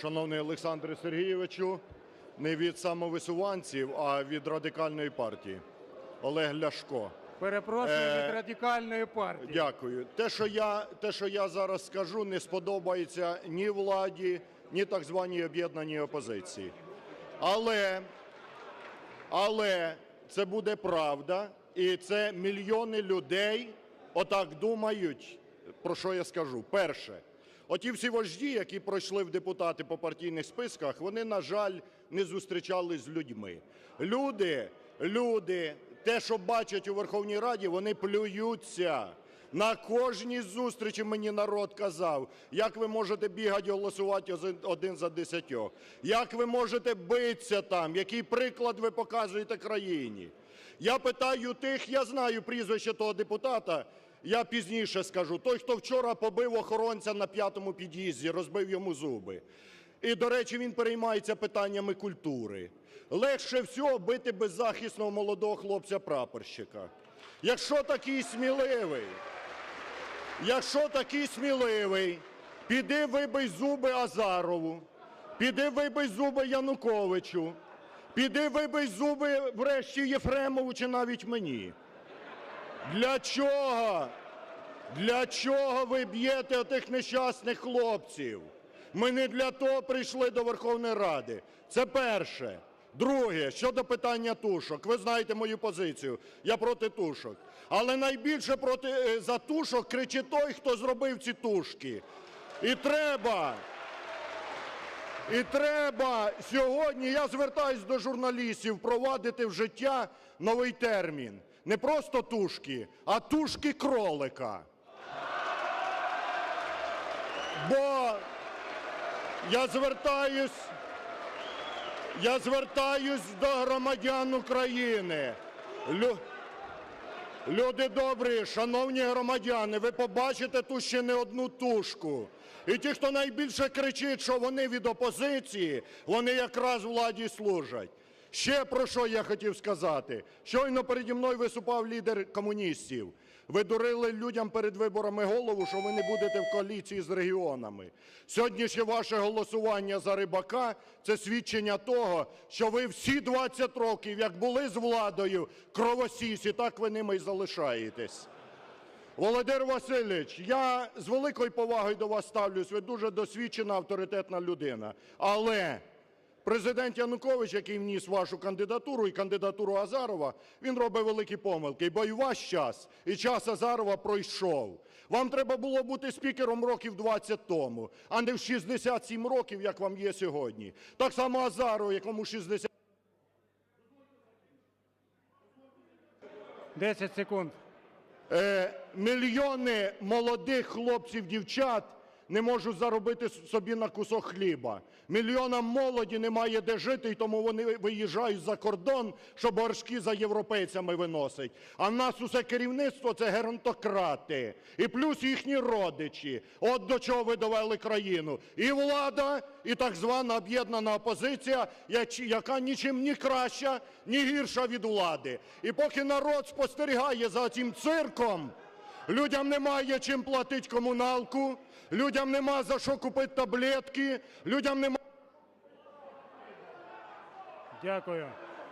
Шановний Олександре Сергійовичу, не від самовисуванців, а від Радикальної партії. Олег Ляшко. Перепрошую Е, від радикальної партії. Дякую. Те, що я, те, що я зараз скажу, не сподобається ні владі, ні так званій об'єднаній опозиції. Але, але це буде правда, і це мільйони людей отак думають, про що я скажу. Перше, оті всі вожді, які пройшли в депутати по партійних списках, вони, на жаль, не зустрічались з людьми. Люди, люди, те, що бачать у Верховній Раді, вони плюються. На кожній зустрічі мені народ казав, як ви можете бігати голосувати один- один за десятьох, як ви можете битися там, який приклад ви показуєте країні. Я питаю тих, я знаю прізвище того депутата, я пізніше скажу, той, хто вчора побив охоронця на п'ятому під'їзді, розбив йому зуби. І, до речі, він переймається питаннями культури. Легше всього бити беззахисного молодого хлопця-прапорщика. Якщо такий сміливий, якщо такий сміливий, піди вибий зуби Азарову, піди вибий зуби Януковичу, піди вибий зуби врешті Єфремову чи навіть мені. Для чого? Для чого ви б'єте отих нещасних хлопців? Ми не для того прийшли до Верховної Ради. Це перше. Друге, щодо питання тушок. Ви знаєте мою позицію. Я проти тушок. Але найбільше проти е, за тушок кричить той, хто зробив ці тушки. І треба. І треба сьогодні, я звертаюсь до журналістів, впровадити в життя новий термін. Не просто тушки, а тушки кролика. Бо я звертаюсь, я звертаюсь до громадян України. Лю... Люди добрі, шановні громадяни, ви побачите тут ще не одну тушку. І ті, хто найбільше кричить, що вони від опозиції, вони якраз владі служать. Ще про що я хотів сказати. Щойно переді мною виступав лідер комуністів. Ви дурили людям перед виборами голову, що ви не будете в коаліції з регіонами. Сьогоднішнє ваше голосування за Рибака – це свідчення того, що ви всі 20 років, як були з владою, кровосісі, так ви ними й залишаєтесь. Володимир Васильович, я з великою повагою до вас ставлюсь, ви дуже досвідчена, авторитетна людина. Але президент Янукович, який вніс вашу кандидатуру і кандидатуру Азарова, він робить великі помилки, бо і ваш час, і час Азарова пройшов. Вам треба було бути спікером років 20 тому, а не в 67 років, як вам є сьогодні. Так само Азаров, якому 60 10 секунд. Е, мільйони молодих хлопців, дівчат не можуть заробити собі на кусок хліба. Мільйонам молоді немає де жити, і тому вони виїжджають за кордон, щоб горшки за європейцями виносить. А в нас усе керівництво – це геронтократи. І плюс їхні родичі. От до чого ви довели країну. І влада, і так звана об'єднана опозиція, яка нічим ні краща, ні гірша від влади. І поки народ спостерігає за цим цирком, Людям немає чим платити комуналку, людям нема за що купити таблетки, людям нема. Дякую.